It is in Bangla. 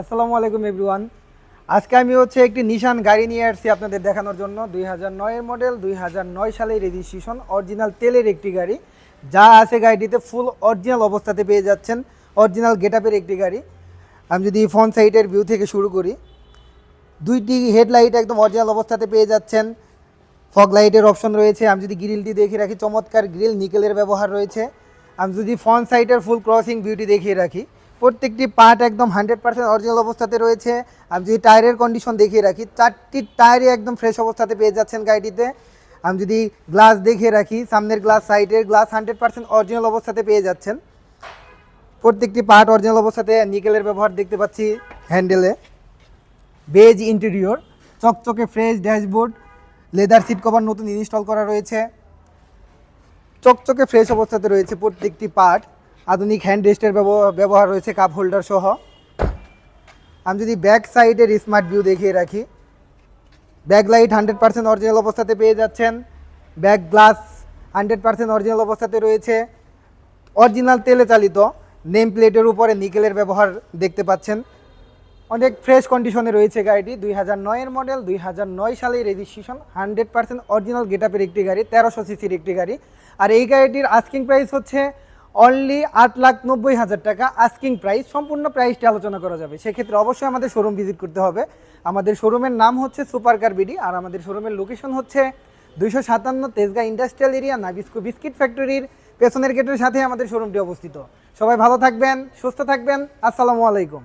আসসালামু আলাইকুম এভরিওয়ান আজকে আমি হচ্ছে একটি নিশান গাড়ি নিয়ে আসছি আপনাদের দেখানোর জন্য। দুই হাজার নয়ের মডেল দুই হাজার নয় সালের রেজিস্ট্রেশন অরিজিনাল তেলের একটি গাড়ি। যা আছে গাড়িটিতে ফুল অরিজিনাল অবস্থাতে পেয়ে যাচ্ছেন অরিজিনাল গেটআপের একটি গাড়ি। আমি যদি ফ্রন্ট সাইডের ভিউ থেকে শুরু করি, দুইটি হেডলাইট একদম অরিজিনাল অবস্থাতে পেয়ে যাচ্ছেন। ফগ লাইটের অপশন রয়েছে। আমি যদি গ্রিলটি দেখে রাখি, চমৎকার গ্রিল নিকেলের ব্যবহার রয়েছে। আমি যদি ফ্রন্ট সাইডের ফুল ক্রসিং বিউটি দেখিয়ে রাখি প্রত্যেকটি পার্ট একদম হান্ড্রেড পার্সেন্ট অরিজিনাল অবস্থাতে রয়েছে। আমি যদি টায়ারের কন্ডিশন দেখিয়ে রাখি, চারটি টায়ারই একদম ফ্রেশ অবস্থাতে পেয়ে যাচ্ছেন গাড়িটিতে। আমি যদি গ্লাস দেখিয়ে রাখি, সামনের গ্লাস সাইডের গ্লাস হান্ড্রেড পার্সেন্ট অরিজিনাল অবস্থাতে পেয়ে যাচ্ছেন। প্রত্যেকটি পার্ট অরিজিনাল অবস্থাতে নিকেলের ব্যবহার দেখতে পাচ্ছি হ্যান্ডেলে। বেজ ইন্টেরিয়র চকচকে fresh dashboard leather seat cover নতুন ইনস্টল করা রয়েছে। চকচকে ফ্রেশ অবস্থাতে রয়েছে প্রত্যেকটি পার্ট। আধুনিক হ্যান্ড রেস্টের ব্যবহার রয়েছে কাপ হোল্ডার সহ। আমি যদি ব্যাক সাইডের স্মার্ট ভিউ দেখিয়ে রাখি। Back light hundred percent original অবস্থাতে পেয়ে যাচ্ছেন। Back glass hundred percent original অবস্থাতে রয়েছে। অরিজিনাল তেলে চালিত নেম প্লেটের উপরে নিকেলের ব্যবহার দেখতে পাচ্ছেন। অনেক ফ্রেশ কন্ডিশনে রয়েছে গাড়িটি। দুই হাজার নয়ের মডেল দুই হাজার নয় সালে রেজিস্ট্রেশন হান্ড্রেড পার্সেন্ট অরিজিনাল গেটআপের একটি গাড়ি, তেরোশো সিসির একটি গাড়ি। আর এই গাড়িটির আস্কিং প্রাইস হচ্ছে অনলি আট লাখ নব্বই হাজার টাকা আস্কিং প্রাইস সম্পূর্ণ প্রাইসটি আলোচনা করা যাবে। সেক্ষেত্রে অবশ্যই আমাদের শোরুম ভিজিট করতে হবে। আমাদের শোরুমের নাম হচ্ছে সুপার কার বিডি আর আমাদের শোরুমের লোকেশন হচ্ছে দুইশো সাতান্ন Tejgaon industrial area Nabisco biscuit ফ্যাক্টরির পেছনের গেটের সাথে আমাদের শোরুমটি অবস্থিত। সবাই ভালো থাকবেন, সুস্থ থাকবেন, আসসালামু আলাইকুম।